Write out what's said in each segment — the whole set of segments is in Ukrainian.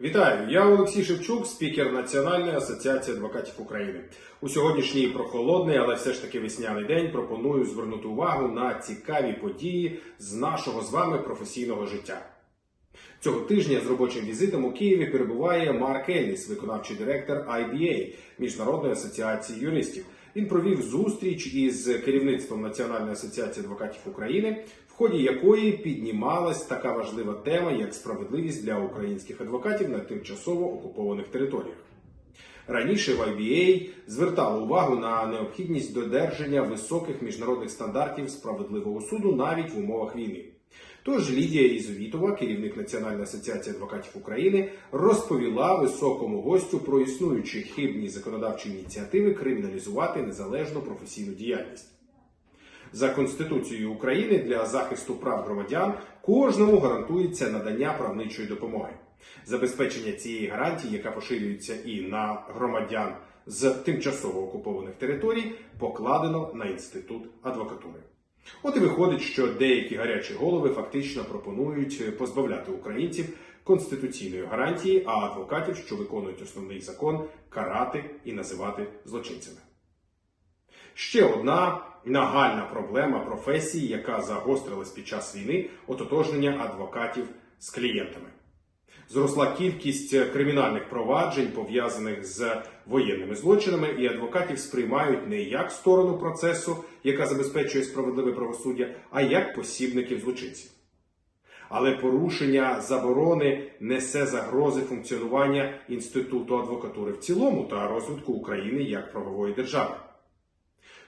Вітаю! Я Олексій Шевчук, спікер Національної асоціації адвокатів України. У сьогоднішній прохолодний, але все ж таки весняний день пропоную звернути увагу на цікаві події з нашого з вами професійного життя. Цього тижня з робочим візитом у Києві перебуває Марк Елліс, виконавчий директор IBA Міжнародної асоціації юристів. Він провів зустріч із керівництвом Національної асоціації адвокатів України, в ході якої піднімалась така важлива тема, як справедливість для українських адвокатів на тимчасово окупованих територіях. Раніше в IBA звертали увагу на необхідність додержання високих міжнародних стандартів справедливого суду навіть в умовах війни. Тож Лідія Ізовітова, керівник Національної асоціації адвокатів України, розповіла високому гостю про існуючі хибні законодавчі ініціативи криміналізувати незалежну професійну діяльність. За Конституцією України для захисту прав громадян кожному гарантується надання правничої допомоги. Забезпечення цієї гарантії, яка поширюється і на громадян з тимчасово окупованих територій, покладено на інститут адвокатури. От і виходить, що деякі гарячі голови фактично пропонують позбавляти українців конституційної гарантії, а адвокатів, що виконують основний закон, карати і називати злочинцями. Ще одна нагальна проблема професії, яка загострилась під час війни ототожнення адвокатів з клієнтами. Зросла кількість кримінальних проваджень, пов'язаних з воєнними злочинами, і адвокатів сприймають не як сторону процесу, яка забезпечує справедливе правосуддя, а як посібників злочинців. Але порушення заборони несе загрози функціонування інституту адвокатури в цілому та розвитку України як правової держави.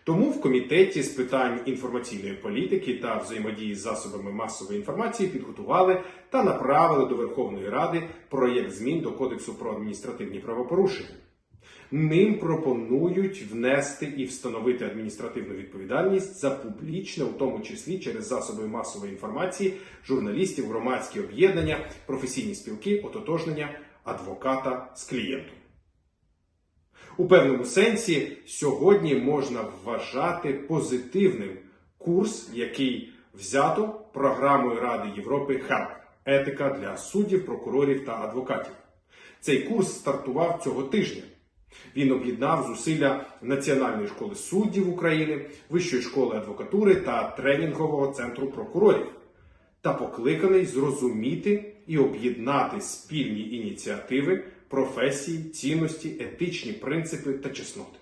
Тому в комітеті з питань інформаційної політики та взаємодії з засобами масової інформації підготували та направили до Верховної Ради проєкт змін до Кодексу про адміністративні правопорушення. Ним пропонують внести і встановити адміністративну відповідальність за публічне, у тому числі через засоби масової інформації, журналістів, громадські об'єднання, професійні спілки, ототожнення адвоката з клієнтом. У певному сенсі сьогодні можна вважати позитивним курс, який взято програмою Ради Європи ХАП етика для суддів, прокурорів та адвокатів. Цей курс стартував цього тижня. Він об'єднав зусилля Національної школи суддів України, Вищої школи адвокатури та тренінгового центру прокурорів та покликаний зрозуміти і об'єднати спільні ініціативи, професії, цінності, етичні принципи та чесноти.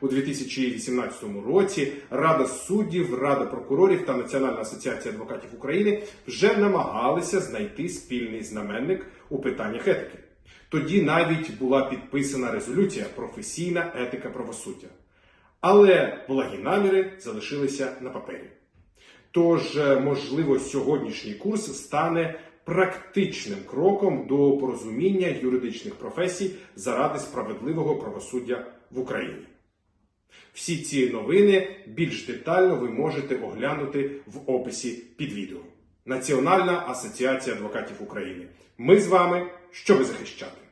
У 2018 році Рада суддів, Рада прокурорів та Національна асоціація адвокатів України вже намагалися знайти спільний знаменник у питаннях етики. Тоді навіть була підписана резолюція Професійна етика правосуддя. Але благі наміри залишилися на папері. Тож, е, можливо, сьогоднішній курс стане практичним кроком до порозуміння юридичних професій заради справедливого правосуддя в Україні. Всі ці новини більш детально ви можете оглянути в описі під відео. Національна асоціація адвокатів України. Ми з вами, щоби захищати.